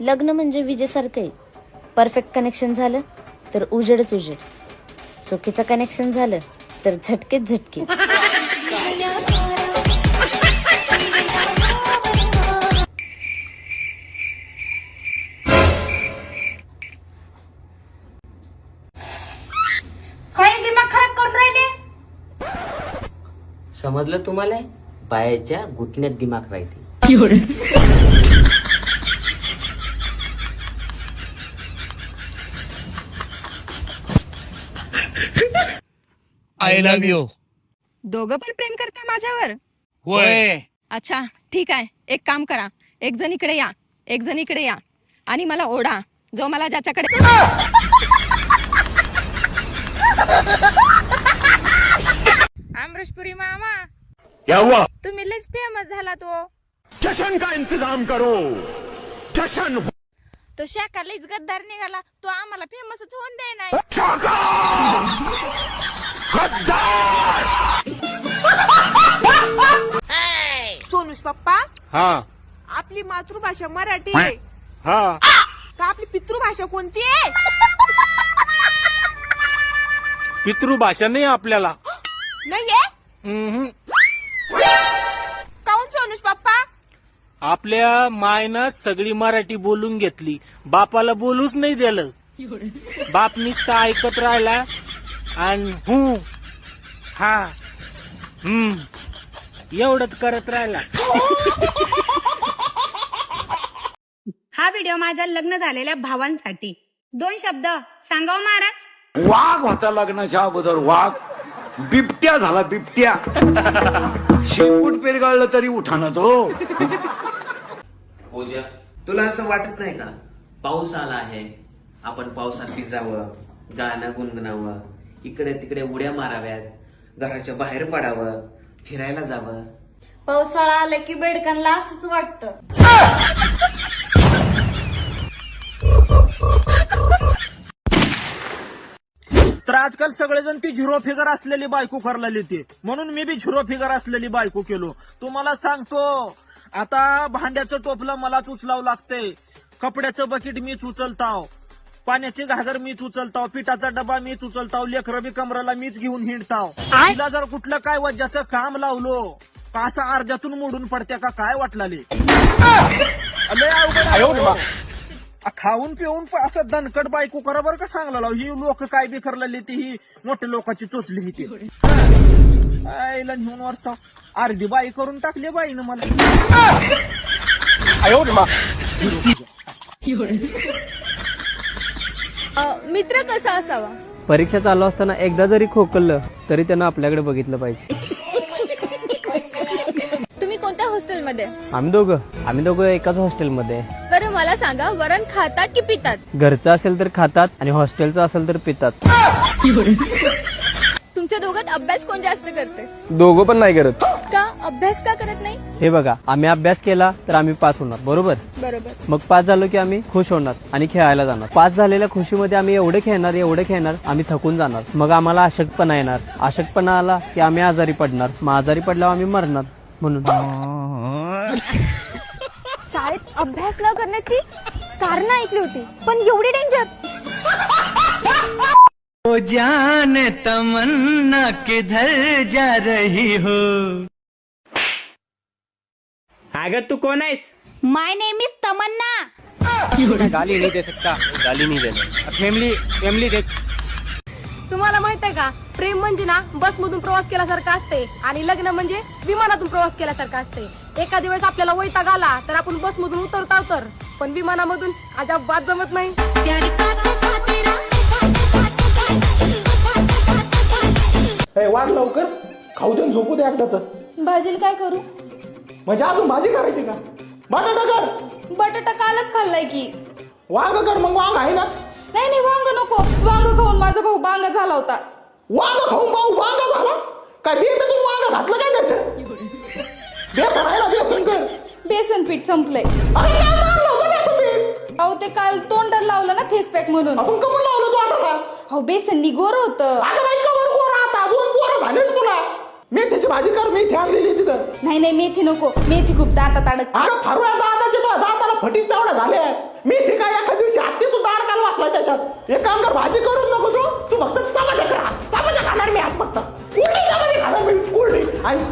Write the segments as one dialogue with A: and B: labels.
A: लग्न म्हणजे विजेसारखं आहे. परफेक्ट कनेक्शन झालं तर उजेडच उजेड. चुकीचं कनेक्शन झालं तर झटकेच झटके.
B: काय दिमाग खराब करून राहिले?
C: समजलं तुम्हाला? बायाच्या घुटण्यात दिमाग राहते.
D: आय लव्ह यू
B: दोघं पण प्रेम करताय माझ्यावर?
D: होय.
B: अच्छा ठीक आहे. एक काम करा. एक जण इकडे या. एक जण इकडे या. आणि मला ओढा. जो मला ज्याच्याकडे आमरसपुरी मामा.
D: क्या हुआ?
B: तुम्ही लयच फेमस झाला तो
D: जश्न का इंतजाम करो? जश्न
B: तो शाखा लयच गद्दार निघाला. तो आम्हाला फेमसच होऊन दे नाही
E: सोनुष पप्पा
D: हा.
E: आपली मातृभाषा मराठी आहे.
D: हा.
E: का आपली पितृभाषा कोणती आहे?
D: पितृभाषा नाही आपल्याला.
E: नाहीये?
D: हम्म.
E: काऊन सोनुष पप्पा?
D: आपल्या मायनं सगळी मराठी बोलून घेतली. बापाला बोलूच नाही दिलं. बाप नुसतं ऐकत राहिला. आणि हू हा हम्म एवढंच करत राहिला.
F: हा व्हिडिओ माझ्या लग्न झालेल्या भावांसाठी. दोन शब्द सांगाव महाराज?
G: वाघ होता लग्नाच्या अगोदर वाघ. बिबट्या झाला बिबट्या. शेपूट पेरगाळलं तरी उठाना तो.
C: पूजा तुला असं वाटत नाही का? पाऊस आला आहे. आपण पावसात भिजावं गाणं गुणगुणावं. इकडे तिकडे उड्या माराव्यात घराच्या बाहेर पडावं फिरायला जावं.
A: पावसाळा आला की बेडकांना असंच वाटतं.
H: तर आजकाल सगळेजण ती झिरो फिगर असलेली बायको करायला ते. म्हणून मी बी झिरो फिगर असलेली बायको केलो. तुम्हाला सांगतो आता भांड्याचं टोपलं मलाच उचलावं लागतंय. कपड्याचं बकेट मीच उचलताव. पाण्याची घागर मीच उचलताव पिठाचा डबा मीच उचलताव लेकरं बी कमराला मीच घेऊन हिंडताव. तिला जर कुठलं काय वज्जाचं काम लावलो का असं अर्ध्यातून मोडून पडत्या का काय वाटलाले? खाऊन पिऊन प- असं दणकट बायको करा बरं का सांगला लाव. ही लोक काय बी करलेली ती ही मोठ्या लोकांची चोचली ही ती. आईला वरचा अर्धी बाई करून टाकली बाईनं मला.
B: मित्र कसा असावा?
I: परीक्षा चालू असताना एकदा जरी खोकललं तरी त्यानं आपल्याकडे बघितलं पाहिजे.
B: तुम्ही कोणत्या हॉस्टेलमध्ये?
I: आम्ही दोघं. आम्ही दोघं एकाच हॉस्टेलमध्ये. आहे.
B: बरं मला सांगा वरण खातात की पितात?
I: घरचं असेल तर खातात आणि हॉस्टेलचं असेल तर पितात.
B: तुमच्या दोघात अभ्यास कोण जास्त करते
I: दोघं पण नाही करत.
B: का? अभ्यास का करत नाही?
I: हे बघा आम्ही अभ्यास केला तर आम्ही पास होणार बरोबर?
B: बरोबर.
I: मग पास झालो की आम्ही खुश होणार आणि खेळायला जाणार. पास झालेल्या खुशीमध्ये आम्ही एवढे खेळणार एवढे खेळणार आम्ही थकून जाणार. मग आम्हाला अशक्तपणा येणार. अशक्तपणा आला की आम्ही आजारी पडणार. मग आजारी पडल्यावर आम्ही मरणार म्हणून.
B: शाळेत अभ्यास न करण्याची कारण ऐकली होती पण एवढी डेंजर
I: अगं तू कोण आहेस?
F: My name is Tamanna.
I: गाली नाही दे सकता गाली नाही देणार. फॅमिली फॅमिली देख
E: तुम्हाला माहीत आहे का? प्रेम म्हणजे ना बस मधून प्रवास केल्यासारखं असते आणि लग्न म्हणजे विमानातून प्रवास केल्यासारखं असते. एखाद्या वेळेस आपल्याला वैताग आला तर आपण बस मधून उतरता तर. पण विमानामधून अजाबात जमत नाही.
H: वाढ लवकर. खाऊ देऊन झोपू दे एकदाच
A: भाजीला काय करू?
H: म्हणजे अजून भाजी करायची का? बटाटा कर.
A: बटाटा कालच खाल्लाय की.
H: वांग कर मग वांग आहे ना?
A: नाही नाही वांग नको. वांग खाऊन माझा भाऊ बांग झाला होता.
H: वांग खाऊन भाऊ वांग झाला? काय बेस तू वांग घातलं काय त्याचं? बेसन आहे ना बेसन कर.
A: बेसन पीठ संपलंय.
H: अरे काय लावलं होतं बेसन पीठ?
A: अहो ते काल तोंडाला लावलं ना फेस पॅक म्हणून.
H: आपण कमून लावलं तू आता
A: अहो बेसन निगोर होतं.
H: अगं बाई कवर पोरं आता दोन पोरं झाले ना तुला मेथीची भाजी कर मेथी आणलेली तिथं.
A: नाही नाही मेथी नको. मेथी खूप दातात अडक
H: अगं फरवळ्या दादाची तो दाताला
J: फटीस तेवढ्या झाले. मी हे काय एखाद्या दिवशी हत्ती सुद्धा अडकायला वाचला त्याच्यात. एक काम कर भाजी करून नको तू. तू फक्त चपात्या करा चपात्या खाणार मी आज फक्त. कोरडी चपाती खाणार मी. कोरडी आणि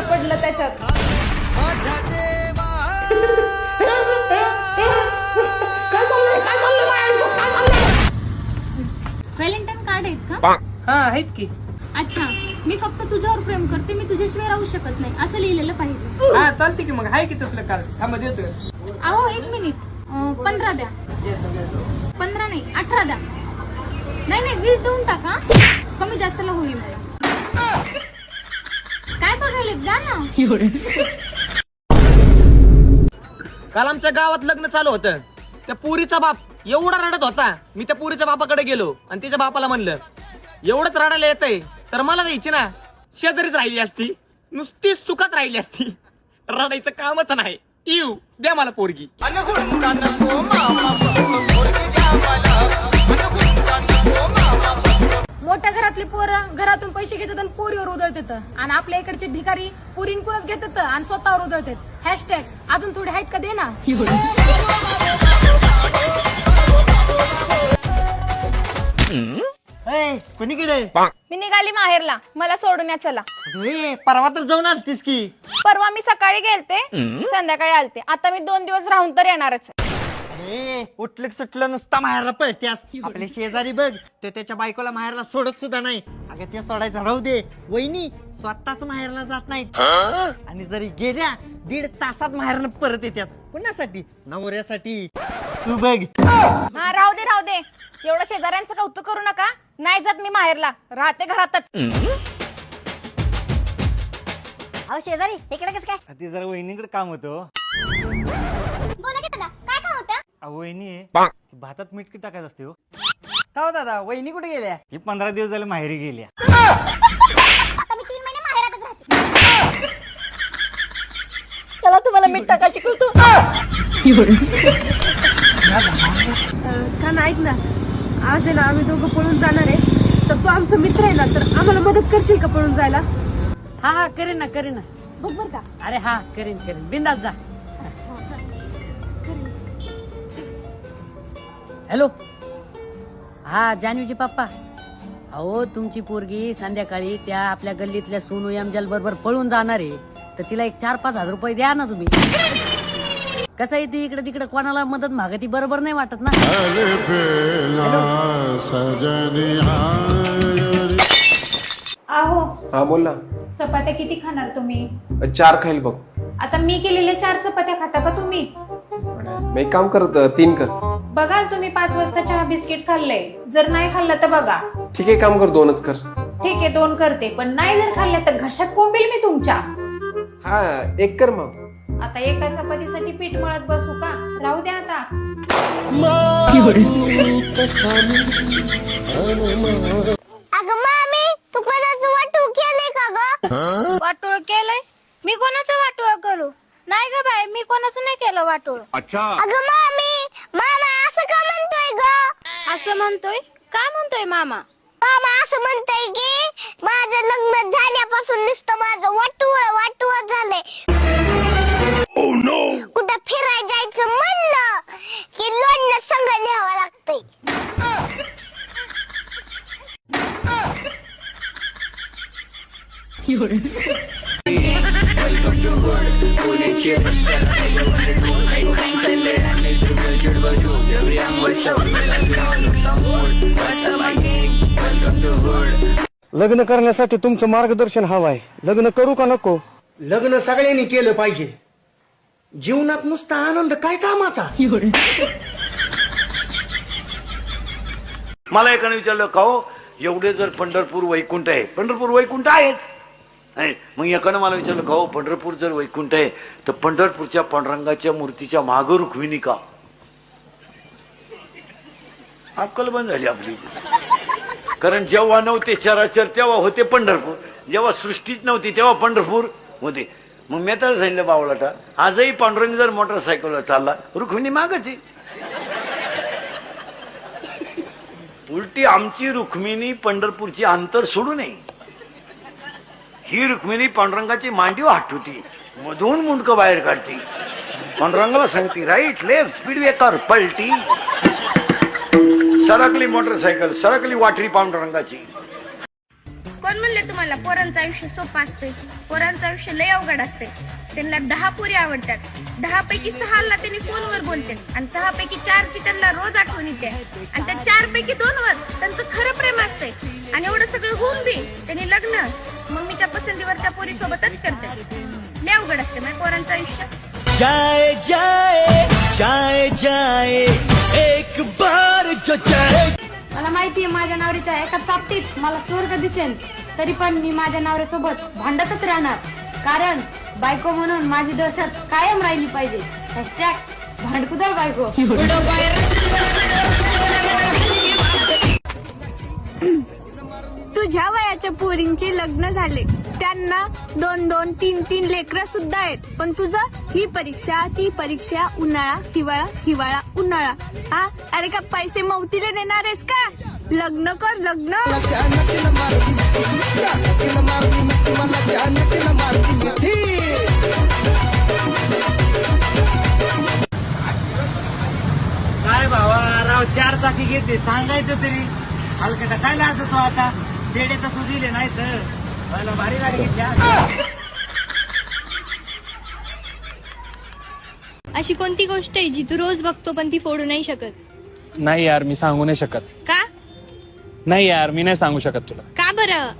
J: आयुष्यात? काय चाललंय?
B: व्हॅलेंटाईन कार्ड आहेत का?
K: हा आहेत की.
B: अच्छा. मी फक्त तुझ्यावर प्रेम करते मी तुझ्याशिवाय राहू शकत नाही. असं लिहिलेलं पाहिजे.
K: हा चालते की मग. आहे की तसलं कार्ड? थांबा देतोय.
B: अहो एक मिनिट. अं, पंधरा द्या. पंधरा नाही अठरा द्या. नाही नाही वीस देऊन टाका. कमी जास्तला होईल. ना.
L: काल आमच्या गावात लग्न चालू होतं. त्या पुरीचा बाप एवढा रडत होता. मी त्या पुरीच्या बापाकडे गेलो आणि तिच्या बापाला म्हणलं एवढंच रडायला येतंय तर मला द्यायची ना. शेजारीच राहिली असती. नुसती सुखात राहिली असती. रडायचं कामच नाही. येऊ द्या मला पोरगी.
E: मोठ्या घरातली पोरं घरातून पैसे घेतात आणि पोरीवर उधळतात. आणि आपल्या इकडचे भिकारी पोरींकडूनच घेतात आणि स्वतःवर उधळतात. हॅशटॅग अजून थोडे आहेत का? दे ना.
L: कोणीकडे?
M: मी निघाली माहेरला. मला सोडून या चला.
L: परवा तर जाऊन आलतीस की.
M: परवा मी सकाळी गेलते संध्याकाळी आलते. आता मी दोन दिवस राहून तर येणारच आहे.
L: ए उठलं की सुटलं नुसता माहेरला पळत्यास. आपले शेजारी बघ ते त्याच्या बायकोला माहेरला सोडत सुद्धा नाही. अगं ते सोडायचं राहू दे. वहिनी स्वतःच माहेरला जात नाहीत. आणि जरी गेल्या दीड तासात माहेरनं परत येतात कुणासाठी? नवऱ्यासाठी. तू बघ.
M: हा राहू दे राहू दे. एवढं शेजाऱ्यांचं कौतुक करू नका. नाही जात मी माहेरला. राहते घरातच.
N: अहो शेजारी इकडे कसं काय?
J: ते जरा वहिनीकडे काम होतं वहिनी भातात मीठ किती टाकायचं असते हो.
L: का हो दादा वहिनी कुठे गेल्या?
J: ही पंधरा दिवस झाले माहेरी गेल्या.
B: आता मी तीन महिने माहेरातच राहते.
M: चला तुम्हाला मीठ टाका शिकवतो.
E: का ऐक ना. आज आहे ना आम्ही दोघं पळून जाणार आहे. तर तू आमचा मित्र आहे ना तर आम्हाला मदत करशील का पळून जायला?
N: हा हा करेन ना करेन ना.
E: बघ बर का.
N: अरे हा करेन करेन. बिंदास जा. हॅलो? हा जान्हवीचे पप्पा. अहो तुमची पोरगी संध्याकाळी त्या आपल्या गल्लीतल्या सोनू यमजल बरोबर पळून जाणार आहे. तर तिला एक चार पाच हजार रुपये द्या ना तुम्ही. कसं आहे ती इकडे तिकडे कोणाला मदत मागती बरोबर नाही वाटत ना?
B: अहो
O: हा बोल ना.
B: चपात्या किती खाणार तुम्ही?
O: चार खाईल बघ.
B: आता मी केलेल्या चार चपात्या खाता का तुम्ही?
O: मग एक काम करत तीन कर.
B: बघाल तुम्ही पाच वाजता चहा बिस्किट खाल्लंय जर नाही खाल्लं तर बघा.
O: ठीक आहे काम कर दोनच कर.
B: ठीक आहे दोन करते. पण नाही जर खाल्लं तर घशात कोंबेल मी तुमच्या.
O: हा एक कर मग.
B: आता एका चपातीसाठी पीठ मळत बसू का? राहू द्या आता.
M: अगं मामी तू कोणाचं वाटू केलंय का ग?
B: वाटोळ केलंय? मी कोणाचं वाटोळ करू? नाही ग बाय मी कोणाचं नाही केलं वाटोळ.
M: अगं मामी मामा. असं का म्हणतोय ग?
B: असं म्हणतोय? काय म्हणतोय मामा?
M: मामा असं म्हणतोय की माझं लग्न झाल्यापासून नुसतं माझं वाटुळ वाटुळ झालंय. कुठं फिरायला जायचं म्हणलं की लोडणं संग न्यावं लागतंय.
J: लग्न करण्यासाठी तुमचं मार्गदर्शन हवं आहे लग्न करू का नको? लग्न सगळ्यांनी केलं पाहिजे. जीवनात नुसता आनंद काय कामाचा?
G: मला एकाने विचारलं का हो एवढे जर पंढरपूर वैकुंठ आहे. पंढरपूर वैकुंठ आहेच. नाही, मग एकानं मला विचारलं का हो पंढरपूर जर वैकुंठ आहे तर पंढरपूरच्या पांडुरंगाच्या मूर्तीच्या मागं रुखविनी का? अक्कल बंद झाली आपली. कारण जेव्हा नव्हते चराचर तेव्हा होते पंढरपूर. जेव्हा सृष्टीच नव्हती तेव्हा पंढरपूर होते. मग मी तर सांगितलं बावळाटा आजही पांडुरंग जर मोटरसायकलवर चालला रुक्मिणी मागच आहे. उलटी आमची रुक्मिणी पंढरपूरची अंतर सोडू नये. ही रुक्मिणी पांडुरंगाची मांडीव होती मधून मुंडक बाहेर काढते. पांडुरंगाला सांगती राईट लेफ्ट स्पीड वेकर पलटी. सरकली मोटरसायकल सरकली वाटरी पांडुरंगाची.
P: कोण म्हणले तुम्हाला पोरांचं आयुष्य सोपं असते पोरांचं आयुष्य लय अवघड असते त्यांना दहा पुरी आवडतात. दहा पैकी सहाला त्यांनी फोनवर बोलते आणि सहा पैकी चारची त्यांना रोज आठवण येते. आणि त्या चार पैकी दोनवर त्यांचं खरं प्रेम असते आणि एवढं सगळं होऊन बी त्यांनी लग्न मग मम्मीच्या पसंतीवरच्या पोरी सोबतच करतात लय अवघड असते माझ्या पोरांचं आयुष्य.
Q: जाए जाए जाए जाए एक बार जो जाए
B: मला माहितीये माझ्या नवऱ्याच्या एका चापटीत मला स्वर्ग दिसेल. तरी पण मी माझ्या नवऱ्यासोबत भांडतच राहणार. कारण बायको म्हणून माझी दहशत कायम राहिली पाहिजे. हॅशटॅग भांडकुदळ बायको.
P: तुझ्या वयाच्या पोरींचे लग्न झाले. त्यांना दोन दोन तीन तीन लेकरं सुद्धा आहेत. पण तुझं ही परीक्षा ती परीक्षा उन्हाळा हिवाळा हिवाळा उन्हाळा. हा अरे का पैसे मवतीले देणार आहेस का? लग्न कर लग्न.
R: काय भावा राव चार चाकी घेते सांगायचं तरी. हलकटा काय लागतो तो आता? बेडे तर तू दिले नाही तर मला भारी गाडी घेतली.
S: अशी कोणती गोष्ट आहे जी तू रोज बघतो पण ती फोडू नाही शकत?
T: नाही यार मी सांगू नाही शकत.
S: का?
T: नाही यार मी नाही सांगू शकत तुला.
S: का बरं?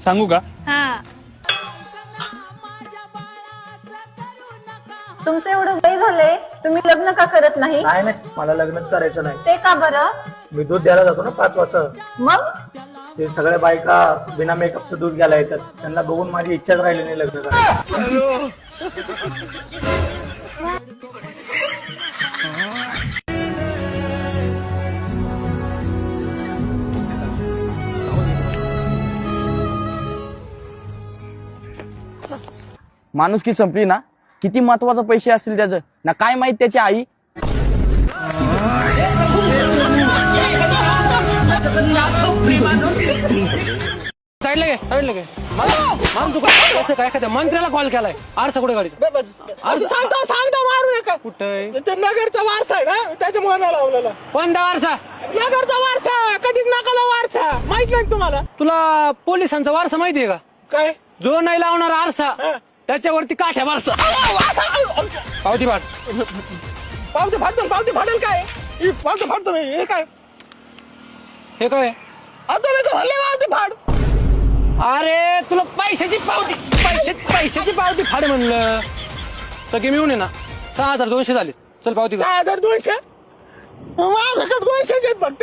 T: सांगू का?
S: हा.
U: तुमचं एवढं वय झालंय तुम्ही लग्न का करत नाही?
Q: नाही नाही. मला लग्नच करायचं नाही.
U: ते का बरं?
Q: मी दूध द्यायला जातो ना पाच वाजता.
U: मग?
Q: ते सगळ्या बायका बिना मेकअपचं दूध घ्यायला येतात. त्यांना बघून माझी इच्छाच राहिली नाही लग्न माणूस
T: माणुसकी संपली ना? किती महत्वाचं पैसे असतील त्याचं? ना काय माहीत त्याची आई?
R: साईडला घे साईडला घे तू कसं काय एखाद्या मंत्र्याला कॉल केलाय आरसा कुठे गाडीचा
A: सांगतो सांगता सांगता मारू नका
R: कुठे
A: ते नगरचा वारसा आहे ना त्याच्यामुळे मनाला लावलेला
R: कोणता वारसा
A: नगरचा वारसा कधीच नकाला वारसा माहीत नाही तुम्हाला
R: तुला पोलिसांचा वारसा माहितीये का
A: काय
R: जो नाही लावणार आरसा त्याच्यावरती काठ्या वारसा पावती फाट
A: पावती फाडतो पावती फाटेल काय? पावती फाटतो फाडतो हे काय?
R: हे काय?
A: आता नाही तर हल्ले पावते फाड.
R: अरे तुला पैशाची पावती पैसे पैशाची पावती फाड म्हणलं. सगळे मिळून आहे ना. सहा हजार दोनशे झाले. चल पावती.
A: सहा हजार दोनशे? माझ्याकडे दोनशे आहेत फक्त.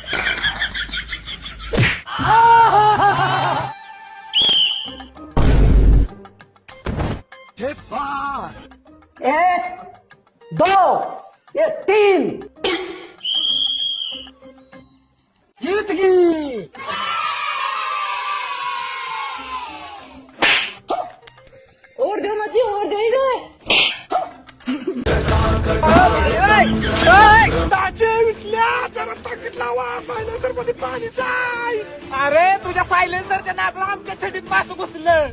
A: दो ये तीन. जीत गई. और दो मची और दे दे
R: अरे तुझ्या सायलेन्सरच्या नादात आमच्या छडीत मासू घुसलं.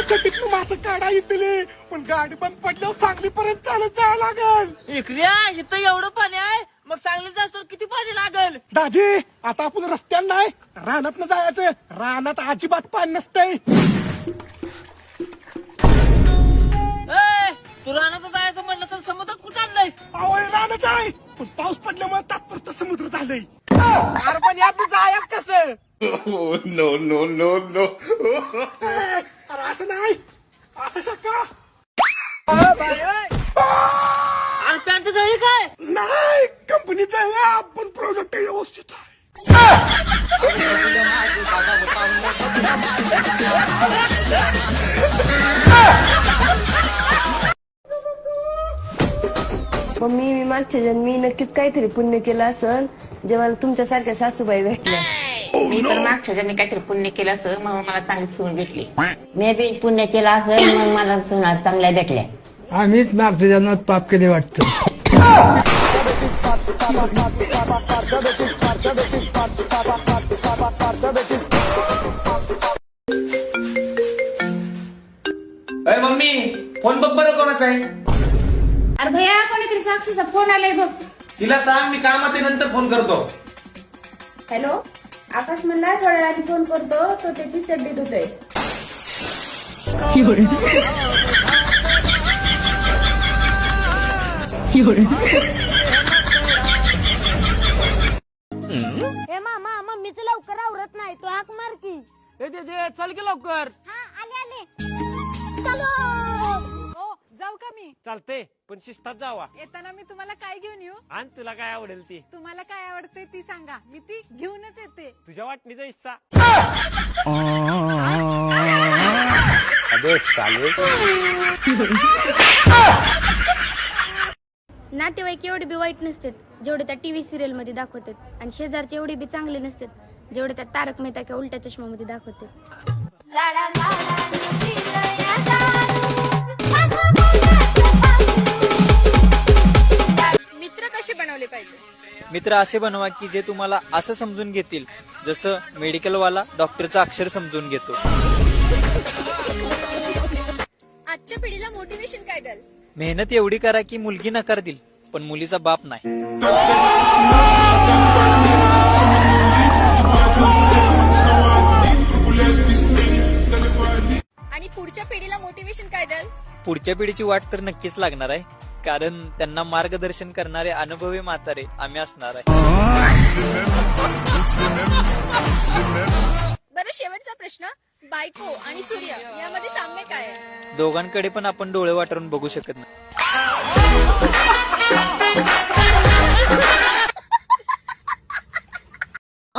A: कसल्या छटीत माझं काढा इथले. पण गाडी बंद पडल्यावर सांगली पर्यंत चालत जावं लागल.
V: इकड्या इथं एवढं पाणी आहे.
A: मग सांगलीचा असतो किती पाणी लागल? दाजी आता आपण रस्त्यानं नाही रानात जायचं. रानात अजिबात पाणी नसतंय. तू रानात जायचं म्हटलं तर समुद्र कुठं आणलंय रानाच आहे. पण पाऊस पडल्यामुळे तात्पुरतं समुद्र झालंय. अरे पण यात जायच कसं? नो नो नो नो अरे असं नाही. असं शक्का आणि पॅन्ट जळी काय? नाही कंपनीचं आहे. आपण प्रोडक्ट व्यवस्थित आहे.
P: मम्मी मी मागच्या जन्मी नक्कीच काहीतरी पुण्य केलं असन जे मला तुमच्यासारख्या सासूबाई भेटल्या.
O: मी पण मागच्या जन्मी काहीतरी पुण्य केलं असं म्हणून मला चांगली सून भेटली
C: मी बी पुण्य केलं असेल मग मला सुना चांगल्या भेटल्या
L: आम्हीच मागच्या जन्मात पाप केले वाटतं
K: अरे मम्मी फोन बघ बरं कोणाचा आहे
O: अरे भैया कोणीतरी साक्षीचा फोन आलाय बघ
K: तिला सांग मी कामात आहे, नंतर फोन करतो
P: हॅलो आकाश म्हणला थोड्या वेळाने फोन करतो तो त्याची चड्डी धुतोय
W: हे मामा मम्मीचं लवकर आवरत नाही तो हाक मार की.
A: चल की लवकर.
W: हा आले आले. चलो.
O: जाऊ का मी?
A: चालते पण शिस्तात जावा.
O: येताना मी तुम्हाला काय घेऊन येऊ?
A: आणि तुला काय आवडेल ती.
O: तुम्हाला काय आवडते ती सांगा. मी ती घेऊनच येते.
A: तुझ्या वाटणीचा हिस्सा.
P: नातेवाईक एवढे बी वाईट नसतात जेवढे त्या टीव्ही सिरियलमध्ये दाखवतात. आणि शेजारचे एवढे बी चांगले नसतात जेवढे त्या तारक मेहता किंवा उलट्या चष्मा मध्ये दाखवतात
X: पाहिजे
Y: मित्र असे बनवा की जे तुम्हाला असं समजून घेतील जसं मेडिकलवाला डॉक्टरचं अक्षर समजून घेतो.
X: आजच्या पिढीला मोटिवेशन काय द्याल?
Y: मेहनत एवढी करा की मुलगी नकार देईल पण मुलीचा बाप नाही.
X: आणि पुढच्या पिढीला मोटिवेशन काय द्याल?
Y: पुढच्या पिढीची वाट तर नक्कीच लागणार आहे. कारण त्यांना मार्गदर्शन करणारे अनुभवी म्हातारे आम्ही असणार आहे.
X: बरं शेवटचा प्रश्न. बायको आणि सूर्य यामध्ये साम्य काय आहे?
Y: दोघांकडे पण आपण डोळे वाटरून बघू शकत नाही.